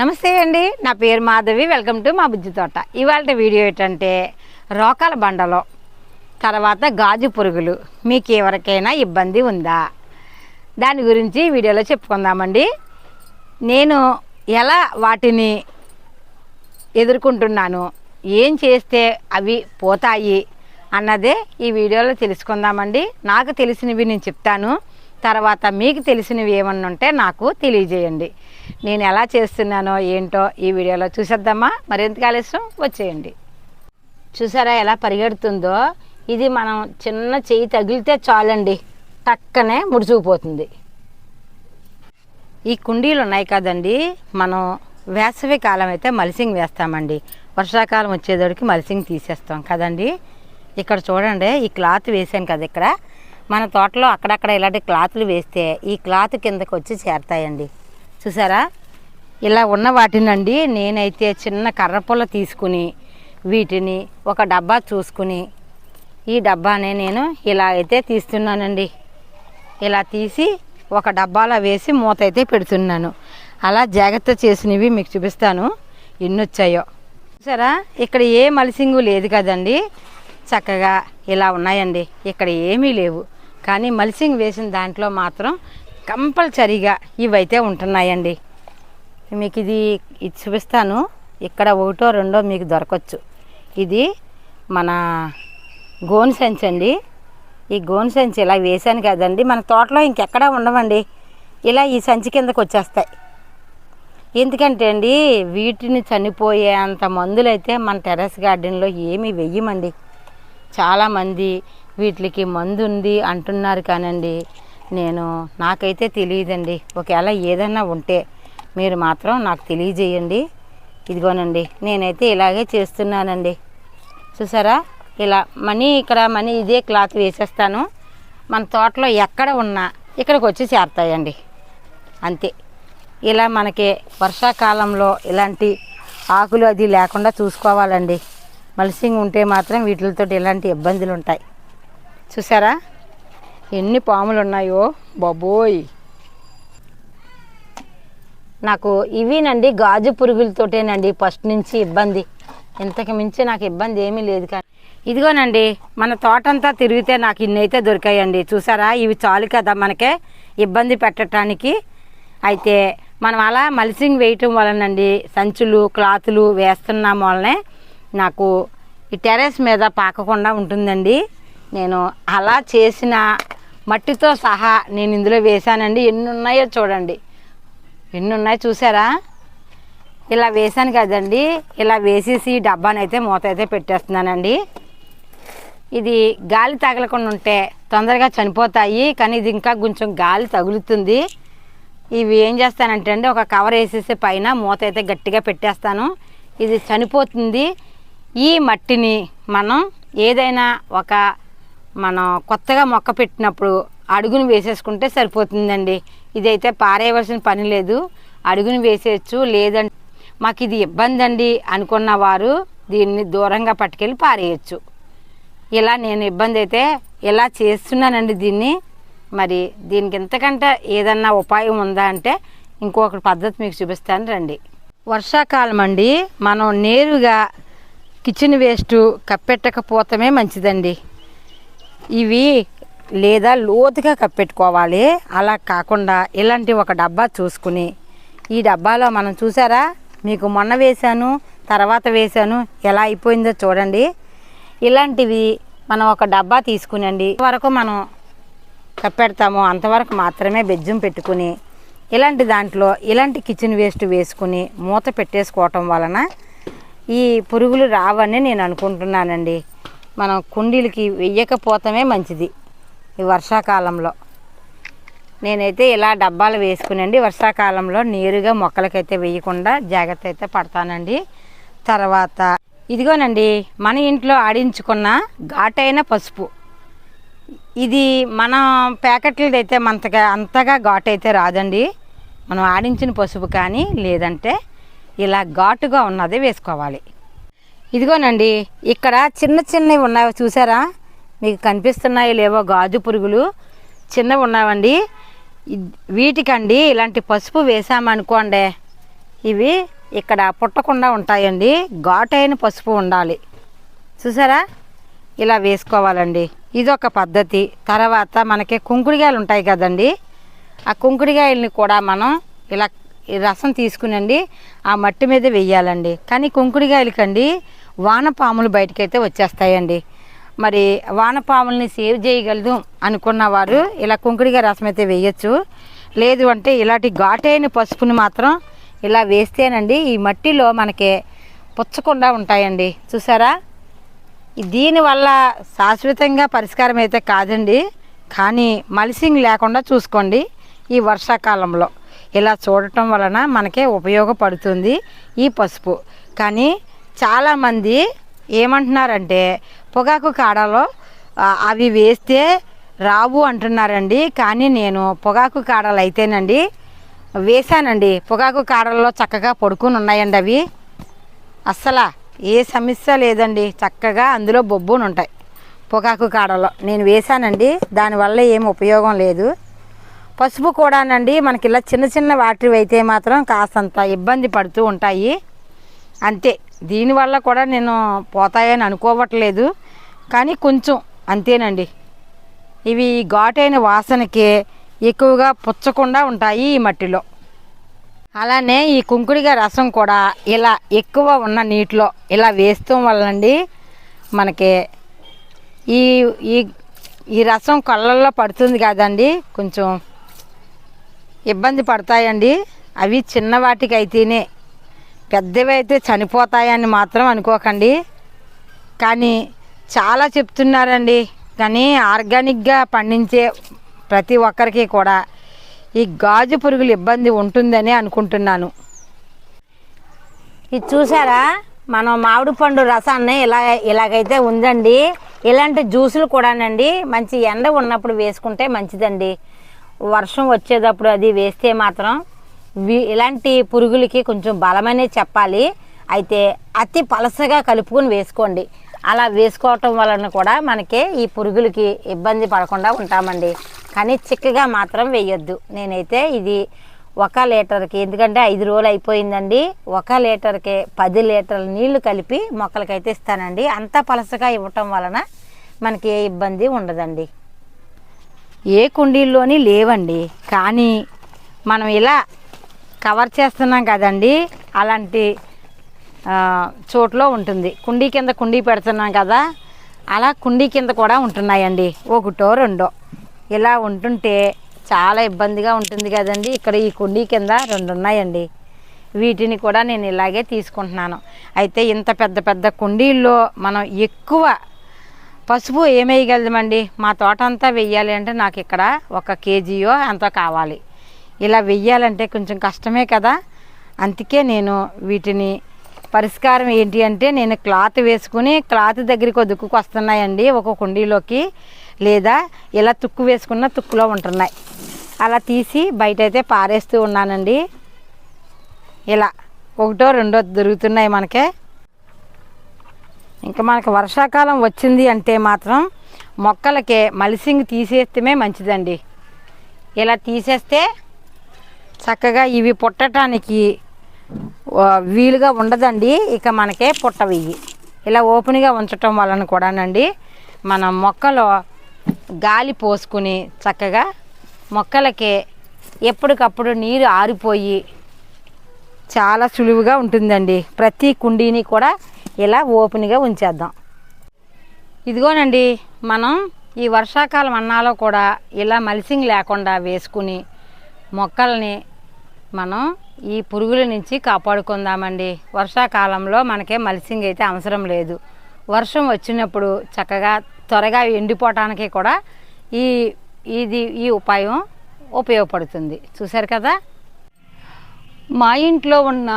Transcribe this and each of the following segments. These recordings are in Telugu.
నమస్తే అండి నా పేరు మాధవి వెల్కమ్ టు మా బుజ్జి తోట. ఇవాళ వీడియో ఏంటంటే రోకాల బండలో తర్వాత గాజు పురుగులు మీకు ఎవరికైనా ఇబ్బంది ఉందా? దాని గురించి వీడియోలో చెప్పుకుందామండి. నేను ఎలా వాటిని ఎదుర్కొంటున్నాను ఏం చేస్తే అవి పోతాయి అన్నదే ఈ వీడియోలో తెలుసుకుందామండి. నాకు తెలిసినవి నేను చెప్తాను తర్వాత మీకు తెలిసినవి ఏమన్నా ఉంటే నాకు తెలియజేయండి. నేను ఎలా చేస్తున్నానో ఏంటో ఈ వీడియోలో చూసేద్దామా? మరింత ఆలస్యం? వచ్చేయండి. చూసారా ఎలా పరిగెడుతుందో? ఇది మనం చిన్న చేయి తగిలితే చాలండి. టక్కనే ముడుచుకుపోతుంది. ఈ కుండీలు ఉన్నాయి కదండి. మనం వేసవి కాలం అయితే మలిసింగ్ వేస్తామండి. వర్షాకాలం వచ్చేదోడికి మలిసింగ్ తీసేస్తాం కదండి. ఇక్కడ చూడండి ఈ క్లాత్ వేసాను కదా ఇక్కడ. మన తోటలో అక్కడక్కడ ఇలాంటి క్లాత్లు వేస్తే ఈ క్లాత్ కిందకు వచ్చి చేరతాయండి. చూసారా? ఇలా ఉన్న వాటినండి నేనైతే చిన్న కర్రపుల్ల తీసుకుని వీటిని ఒక డబ్బా చూసుకుని ఈ డబ్బానే నేను ఇలా అయితే తీస్తున్నానండి. ఇలా తీసి ఒక డబ్బాలో వేసి మూత అయితే పెడుతున్నాను. అలా జాగ్రత్త చేసినవి మీకు చూపిస్తాను. ఎన్ని వచ్చాయో చూసారా? ఇక్కడ ఏ మలిసింగు లేదు కదండి. చక్కగా ఇలా ఉన్నాయండి. ఇక్కడ ఏమీ లేవు. కానీ మలిసింగ్ వేసిన దాంట్లో మాత్రం కంపల్సరీగా ఇవైతే ఉంటున్నాయండి. మీకు ఇది ఇది చూపిస్తాను. ఇక్కడ ఒకటో రెండో మీకు దొరకచ్చు. ఇది మన గోను సంచి అండి. ఈ గోను సంచి ఇలా వేసాను కదండి. మన తోటలో ఇంకెక్కడా ఉండవండి. ఇలా ఈ సంచి కిందకు వచ్చేస్తాయి. ఎందుకంటే అండి వీటిని చనిపోయేంత మందులైతే మందులు అయితే మన టెర్రస్ గార్డెన్లో ఏమీ వెయ్యమండి. చాలామంది వీటికి మందు ఉంది అంటున్నారు కానండి. నేను నాకైతే తెలియదండి. ఒకవేళ ఏదైనా ఉంటే మీరు మాత్రం నాకు తెలియజేయండి. ఇదిగోనండి నేనైతే ఇలాగే చేస్తున్నానండి. చూసారా? ఇలా మనీ ఇక్కడ మనీ ఇదే క్లాత్ వేసేస్తాను. మన తోటలో ఎక్కడ ఉన్నా ఇక్కడికి వచ్చి చేరతాయండి. అంతే. ఇలా మనకి వర్షాకాలంలో ఇలాంటి ఆకులు అది లేకుండా చూసుకోవాలండి. మల్సింగ్ ఉంటే మాత్రం వీటితో ఇలాంటి ఇబ్బందులు ఉంటాయి చూసారా? ఎన్ని పాములు ఉన్నాయో బాబోయ్. నాకు ఇవినండి గాజు పురుగులతోటేనండి ఫస్ట్ నుంచి ఇబ్బంది. ఇంతకు మించి నాకు ఇబ్బంది ఏమీ లేదు కానీ. ఇదిగోనండి మన తోటంతా తిరిగితే నాకు ఇన్నైతే దొరికాయండి. చూసారా? ఇవి చాలు కదా మనకే ఇబ్బంది పెట్టడానికి అయితే మనం అలా మల్సింగ్ వేయటం వలనండి సంచులు క్లాతులు వేస్తున్నాం వలనే నాకు ఈ టెర్రస్ మీద పాకకుండా ఉంటుందండి. నేను అలా చేసిన మట్టితో సహా నేను ఇందులో వేశానండి. ఎన్ని ఉన్నాయో చూడండి. ఎన్ని ఉన్నాయో చూసారా? ఇలా వేసాను కదండి. ఇలా వేసేసి డబ్బానైతే డబ్బాని అయితే మూత అయితే పెట్టేస్తున్నానండి. ఇది గాలి తగలకుండా ఉంటే తొందరగా చనిపోతాయి కానీ ఇది ఇంకా కొంచెం గాలి తగులుతుంది. ఇవి ఏం చేస్తానంటే అండి ఒక కవర్ వేసేసి పైన మూత అయితే గట్టిగా పెట్టేస్తాను. ఇది చనిపోతుంది. ఈ మట్టిని మనం ఏదైనా ఒక మనం కొత్తగా మొక్క పెట్టినప్పుడు అడుగును వేసేసుకుంటే సరిపోతుందండి. ఇదైతే పారేయవలసిన పని లేదు. అడుగును వేసేయచ్చు లేదంటే మాకు ఇది ఇబ్బంది అండి అనుకున్న వారు దీన్ని దూరంగా పట్టుకెళ్ళి పారేయచ్చు. ఇలా నేను ఇబ్బంది అయితే ఇలా చేస్తున్నానండి దీన్ని. మరి దీనికి ఇంతకంటే ఏదన్నా ఉపాయం ఉందా అంటే ఇంకొక పద్ధతి మీకు చూపిస్తాను రండి. వర్షాకాలం అండి. మనం నేరుగా కిచెన్ వేస్ట్ కప్పెట్టకపోతమే మంచిదండి. ఇవి లేదా లోతుగా కప్పెట్టుకోవాలి. అలా కాకుండా ఇలాంటి ఒక డబ్బా చూసుకుని. ఈ డబ్బాలో మనం చూసారా? మీకు మొన్న వేశాను తర్వాత వేశాను ఎలా అయిపోయిందో చూడండి. ఇలాంటివి మనం ఒక డబ్బా తీసుకునండి. వరకు మనం కప్పెడతాము అంతవరకు మాత్రమే బెజ్జం పెట్టుకుని. ఇలాంటి దాంట్లో ఇలాంటి కిచెన్ వేస్ట్ వేసుకుని మూత పెట్టేసుకోవటం వలన ఈ పురుగులు రావని నేను అనుకుంటున్నానండి. మనం కుండీలకి వెయ్యకపోతమే మంచిది ఈ వర్షాకాలంలో. నేనైతే ఇలా డబ్బాలు వేసుకునండి. వర్షాకాలంలో నేరుగా మొక్కలకైతే వేయకుండా జాగ్రత్త అయితే పడతానండి. తర్వాత ఇదిగోనండి మన ఇంట్లో ఆడించుకున్న ఘాటైన పసుపు. ఇది మన ప్యాకెట్లది అయితే మంతగా అంతగా ఘాటు అయితే రాదండి. మనం ఆడించిన పసుపు కానీ లేదంటే ఇలా ఘాటుగా ఉన్నది వేసుకోవాలి. ఇదిగోనండి ఇక్కడ చిన్న చిన్నవి ఉన్నాయి చూసారా? మీకు కనిపిస్తున్నాయి లేవో గాజు పురుగులు చిన్నవి ఉన్నావండి. వీటికండి ఇలాంటి పసుపు వేసామనుకోండి ఇవి ఇక్కడ పుట్టకుండా ఉంటాయండి. ఘాటైన పసుపు ఉండాలి. చూసారా? ఇలా వేసుకోవాలండి. ఇదొక పద్ధతి. తర్వాత మనకి కుంకుడుగాయలు ఉంటాయి కదండి. ఆ కుంకుడికాయల్ని కూడా మనం ఇలా రసం తీసుకునండి ఆ మట్టి మీద వెయ్యాలండి. కానీ కుంకుడికాయలకండి వానపాములు బయటకైతే వచ్చేస్తాయండి. మరి వానపాముల్ని సేవ్ చేయగలదు అనుకున్న వారు ఇలా కుంకుడికాయ రసం అయితే వేయచ్చు. లేదు అంటే ఇలాంటి ఘాటైన పసుపుని మాత్రం ఇలా వేస్తేనండి ఈ మట్టిలో మనకి పుచ్చకుండా ఉంటాయండి. చూసారా? దీనివల్ల శాశ్వతంగా పరిష్కారం అయితే కాదండి. కానీ మలిసింగ్ లేకుండా చూసుకోండి ఈ వర్షాకాలంలో. ఇలా చూడటం వలన మనకే ఉపయోగపడుతుంది ఈ పసుపు. కానీ చాలామంది ఏమంటున్నారంటే పొగాకు కాడలో అవి వేస్తే రావు అంటున్నారండి. కానీ నేను పొగాకు కాడలు అయితేనండి వేశానండి. పొగాకు కాడల్లో చక్కగా పడుకుని ఉన్నాయండి అవి. అస్సలా ఏ సమస్య లేదండి. చక్కగా అందులో బొబ్బును ఉంటాయి పొగాకు కాడలో. నేను వేశానండి. దానివల్ల ఏం ఉపయోగం లేదు. పసుపు కూడానండి. మనకి ఇలా చిన్న చిన్న వాటివి అయితే మాత్రం కాస్తంత ఇబ్బంది పడుతూ ఉంటాయి. అంతే. దీనివల్ల కూడా నేను పోతాయని అనుకోవట్లేదు. కానీ కొంచెం అంతేనండి. ఇవి ఘాటైన వాసనకి ఎక్కువగా పుచ్చకుండా ఉంటాయి ఈ మట్టిలో. అలానే ఈ కుంకుడిగా రసం కూడా ఇలా ఎక్కువ ఉన్న నీటిలో ఇలా వేస్తూ వల్లండి మనకి ఈ ఈ ఈ రసం కళ్ళల్లో పడుతుంది కదండి. కొంచెం ఇబ్బంది పడతాయండి. అవి చిన్నవాటికి అయితేనే పెద్దవి అయితే చనిపోతాయని మాత్రం అనుకోకండి. కానీ చాలా చెప్తున్నారండి. కానీ ఆర్గానిక్గా పండించే ప్రతి ఒక్కరికి కూడా ఈ గాజు పురుగులు ఇబ్బంది ఉంటుందని అనుకుంటున్నాను. ఇది చూసారా? మనం మామిడి పండు రసాన్ని ఇలా ఇలాగైతే ఉందండి. ఇలాంటి జ్యూసులు కూడానండి. మంచి ఎండ ఉన్నప్పుడు వేసుకుంటే మంచిదండి. వర్షం వచ్చేటప్పుడు అది వేస్తే మాత్రం ఇలాంటి పురుగులకి కొంచెం బలమనే చెప్పాలి. అయితే అతి పలసగా కలుపుకొని వేసుకోండి. అలా వేసుకోవటం వలన కూడా మనకి ఈ పురుగులకి ఇబ్బంది పడకుండా ఉంటామండి. కానీ చిక్కగా మాత్రం వేయొద్దు. నేనైతే ఇది ఒక లీటర్కి ఎందుకంటే ఐదు రోజులు అయిపోయిందండి. ఒక లీటర్కి పది లీటర్ల నీళ్ళు కలిపి మొక్కలకైతే ఇస్తానండి. అంత పలసగా ఇవ్వటం వలన మనకి ఏ ఇబ్బంది ఉండదండి. ఏ కుండీల్లోని లేవండి. కానీ మనం ఇలా కవర్ చేస్తున్నాం కదండి. అలాంటి చోట్లో ఉంటుంది. కుండీ కింద కుండీ పెడుతున్నాం కదా. అలా కుండీ కింద కూడా ఉంటున్నాయండి. ఒకటో రెండో. ఇలా ఉంటుంటే చాలా ఇబ్బందిగా ఉంటుంది కదండి. ఇక్కడ ఈ కుండీ కింద రెండు ఉన్నాయండి. వీటిని కూడా నేను ఇలాగే తీసుకుంటున్నాను. అయితే ఇంత పెద్ద పెద్ద కుండీల్లో మనం ఎక్కువ పసుపు ఏమేయగలమండి? మా తోట అంతా వెయ్యాలి అంటే నాకు ఇక్కడ ఒక కేజీయో ఎంతో కావాలి. ఇలా వెయ్యాలంటే కొంచెం కష్టమే కదా. అందుకే నేను వీటిని పరిష్కారం ఏంటి అంటే నేను క్లాత్ వేసుకుని క్లాత్ దగ్గరికి ఒక వస్తున్నాయండి ఒక కుండీలోకి లేదా ఇలా తుక్కు వేసుకున్న తుక్కులో ఉంటున్నాయి. అలా తీసి బయట అయితే పారేస్తూ ఉన్నానండి. ఇలా ఒకటో రెండో దొరుకుతున్నాయి మనకే. ఇంకా మనకు వర్షాకాలం వచ్చింది అంటే మాత్రం మొక్కలకే మలిసింగ్ తీసేస్తమే మంచిదండి. ఇలా తీసేస్తే చక్కగా ఇవి పుట్టడానికి వీలుగా ఉండదండి. ఇక మనకే పుట్టవి ఇలా ఓపెన్గా ఉంచటం వలన కూడానండి మన మొక్కలో గాలి పోసుకుని చక్కగా మొక్కలకి ఎప్పటికప్పుడు నీరు ఆరిపోయి చాలా సులువుగా ఉంటుందండి. ప్రతి కుండీని కూడా ఇలా ఓపెన్గా ఉంచేద్దాం. ఇదిగోనండి మనం ఈ వర్షాకాలం అన్నాలో కూడా ఇలా మలిసింగ్ లేకుండా వేసుకుని మొక్కల్ని మనం ఈ పురుగుల నుంచి కాపాడుకుందామండి. వర్షాకాలంలో మనకే మలిసింగ్ అయితే అవసరం లేదు. వర్షం వచ్చినప్పుడు చక్కగా త్వరగా ఎండిపోవటానికి కూడా ఈ ఇది ఈ ఉపాయం ఉపయోగపడుతుంది. చూశారు కదా? మా ఇంట్లో ఉన్న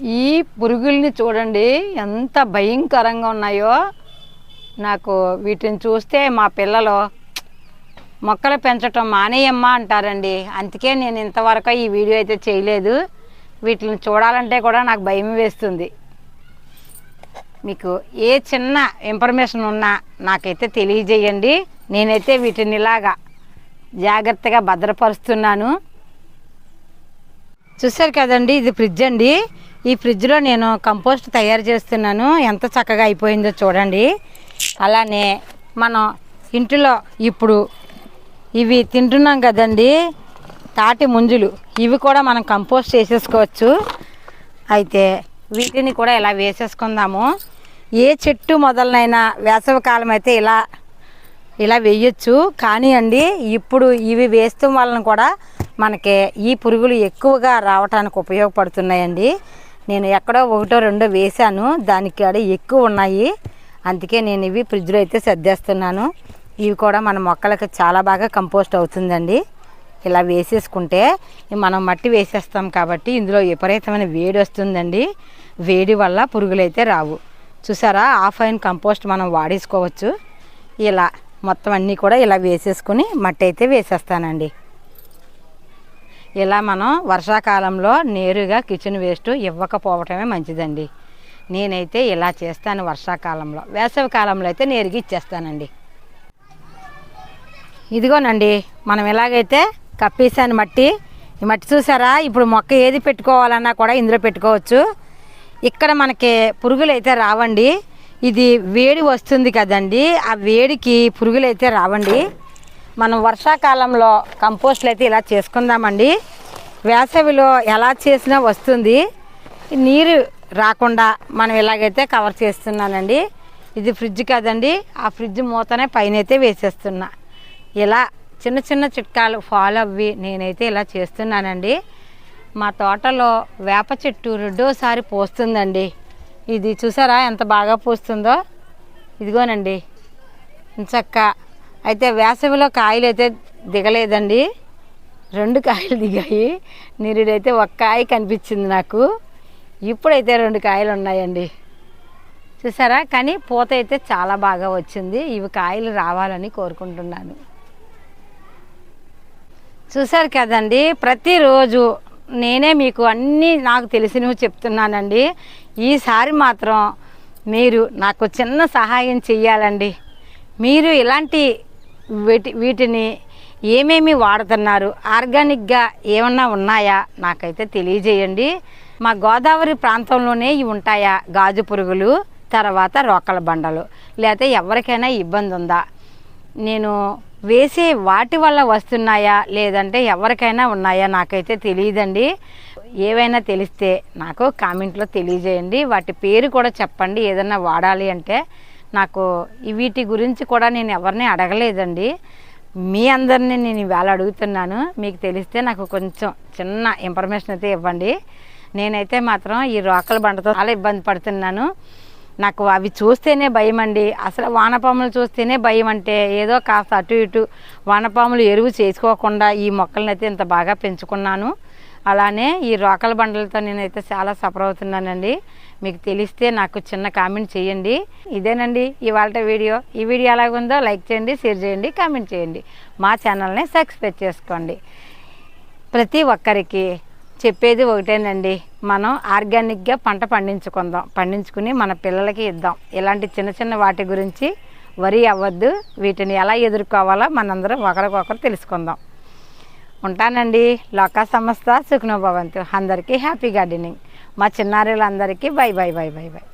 ఈ పురుగుల్ని చూడండి ఎంత భయంకరంగా ఉన్నాయో. నాకు వీటిని చూస్తే మా పిల్లలు మొక్కలు పెంచటం మానేయమ్మా అంటారండి. అందుకే నేను ఇంతవరకు ఈ వీడియో అయితే చేయలేదు. వీటిని చూడాలంటే కూడా నాకు భయం వేస్తుంది. మీకు ఏ చిన్న ఇన్ఫర్మేషన్ ఉన్నా నాకైతే తెలియజేయండి. నేనైతే వీటిని ఇలాగా జాగ్రత్తగా భద్రపరుస్తున్నాను. చూసారు కదండి ఇది ఫ్రిడ్జ్ అండి. ఈ ఫ్రిడ్జ్లో నేను కంపోస్ట్ తయారు చేస్తున్నాను. ఎంత చక్కగా అయిపోయిందో చూడండి. అలానే మనం ఇంటిలో ఇప్పుడు ఇవి తింటున్నాం కదండి. తాటి ముంజులు. ఇవి కూడా మనం కంపోస్ట్ చేసేసుకోవచ్చు. అయితే వీటిని కూడా ఇలా వేసేసుకుందాము. ఏ చెట్టు మొదలనైనా వేసవికాలం అయితే ఇలా ఇలా వేయచ్చు. కానీ అండి ఇప్పుడు ఇవి వేస్తాం వలన కూడా మనకి ఈ పురుగులు ఎక్కువగా రావటానికి ఉపయోగపడుతున్నాయండి. నేను ఎక్కడో ఒకటో రెండో వేశాను. దానికి అడ ఎక్కువ ఉన్నాయి. అందుకే నేను ఇవి ఫ్రిడ్జ్లో అయితే సర్దేస్తున్నాను. ఇవి కూడా మన మొక్కలకు చాలా బాగా కంపోస్ట్ అవుతుందండి. ఇలా వేసేసుకుంటే మనం మట్టి వేసేస్తాం కాబట్టి ఇందులో విపరీతమైన వేడి వస్తుందండి. వేడి వల్ల పురుగులు అయితే రావు. చూసారా? ఆఫ్ అయిన కంపోస్ట్ మనం వాడేసుకోవచ్చు. ఇలా మొత్తం అన్నీ కూడా ఇలా వేసేసుకుని మట్టి అయితే వేసేస్తానండి. ఇలా మనం వర్షాకాలంలో నేరుగా కిచెన్ వేస్ట్ ఇవ్వకపోవటమే మంచిదండి. నేనైతే ఇలా చేస్తాను వర్షాకాలంలో. వేసవి కాలంలో అయితే నేరుగా ఇచ్చేస్తానండి. ఇదిగోనండి మనం ఎలాగైతే కప్పేసాను మట్టి ఈ మట్టి చూసారా? ఇప్పుడు మొక్క ఏది పెట్టుకోవాలన్నా కూడా ఇందులో పెట్టుకోవచ్చు. ఇక్కడ మనకి పురుగులు అయితే రావండి. ఇది వేడి వస్తుంది కదండి. ఆ వేడికి పురుగులు అయితే రావండి. మనం వర్షాకాలంలో కంపోస్ట్లు అయితే ఇలా చేసుకుందామండి. వేసవిలో ఎలా చేసినా వస్తుంది. నీరు రాకుండా మనం ఇలాగైతే కవర్ చేస్తున్నానండి. ఇది ఫ్రిడ్జ్ కదండి. ఆ ఫ్రిడ్జ్ మూతనే పైన అయితే వేసేస్తున్నా. ఇలా చిన్న చిన్న చిట్కాలు ఫాలో అవ్వి నేనైతే ఇలా చేస్తున్నానండి. మా తోటలో వేప చెట్టు రెండోసారి పోస్తుందండి. ఇది చూసారా ఎంత బాగా పూస్తుందో? ఇదిగోనండి. చక్క అయితే వేసవిలో కాయలు అయితే దిగలేదండి. రెండు కాయలు దిగాయి. నిరుడైతే ఒక కాయ కనిపించింది నాకు. ఇప్పుడైతే రెండు కాయలు ఉన్నాయండి. చూసారా? కానీ పూత అయితే చాలా బాగా వచ్చింది. ఇవి కాయలు రావాలని కోరుకుంటున్నాను. చూసారు కదండి? ప్రతిరోజు నేనే మీకు అన్నీ నాకు తెలిసినవి చెప్తున్నానండి. ఈసారి మాత్రం మీరు నాకు చిన్న సహాయం చెయ్యాలండి. మీరు ఇలాంటి వీటి వీటిని ఏమేమి వాడుతున్నారు? ఆర్గానిక్గా ఏమన్నా ఉన్నాయా? నాకైతే తెలియజేయండి. మా గోదావరి ప్రాంతంలోనే ఇవి ఉంటాయా? గాజు పురుగులు తర్వాత రోకల బండలు. లేకపోతే ఎవరికైనా ఇబ్బంది ఉందా? నేను వేసే వాటి వల్ల వస్తున్నాయా? లేదంటే ఎవరికైనా ఉన్నాయా? నాకైతే తెలియదండి. ఏవైనా తెలిస్తే నాకు కామెంట్లో తెలియజేయండి. వాటి పేరు కూడా చెప్పండి. ఏదన్నా వాడాలి అంటే నాకు వీటి గురించి కూడా నేను ఎవరిని అడగలేదండి. మీ అందరినీ నేను ఇవాళ అడుగుతున్నాను. మీకు తెలిస్తే నాకు కొంచెం చిన్న ఇన్ఫర్మేషన్ అయితే ఇవ్వండి. నేనైతే మాత్రం ఈ రోకల బండతో చాలా ఇబ్బంది పడుతున్నాను. నాకు అవి చూస్తేనే భయం అండి అసలు వానపాములు చూస్తేనే భయం అంటే ఏదో కాస్త అటు ఇటు వానపాములు ఎరువు చేసుకోకుండా ఈ మొక్కలను అయితే ఇంత బాగా పెంచుకున్నాను. అలానే ఈ రోకల బండలతో నేనైతే చాలా సఫర్ అవుతున్నానండి. మీకు తెలిస్తే నాకు చిన్న కామెంట్ చేయండి. ఇదేనండి ఇవాళ వీడియో. ఈ వీడియో ఎలాగుందో లైక్ చేయండి షేర్ చేయండి కామెంట్ చేయండి. మా ఛానల్ని సబ్స్క్రైబ్ చేసుకోండి. ప్రతి ఒక్కరికి చెప్పేది ఒకటేనండి. మనం ఆర్గానిక్గా పంట పండించుకుందాం. పండించుకుని మన పిల్లలకి ఇద్దాం. ఇలాంటి చిన్న చిన్న వాటి గురించి వరి అవ్వద్దు. వీటిని ఎలా ఎదుర్కోవాలో మనందరం ఒకరికొకరు తెలుసుకుందాం. ఉంటానండి. లోకా సంస్థ సుఖ్నోభవంతు అందరికీ హ్యాపీ గార్డెనింగ్. మా చిన్నారులందరికీ bye bye bye bye bye.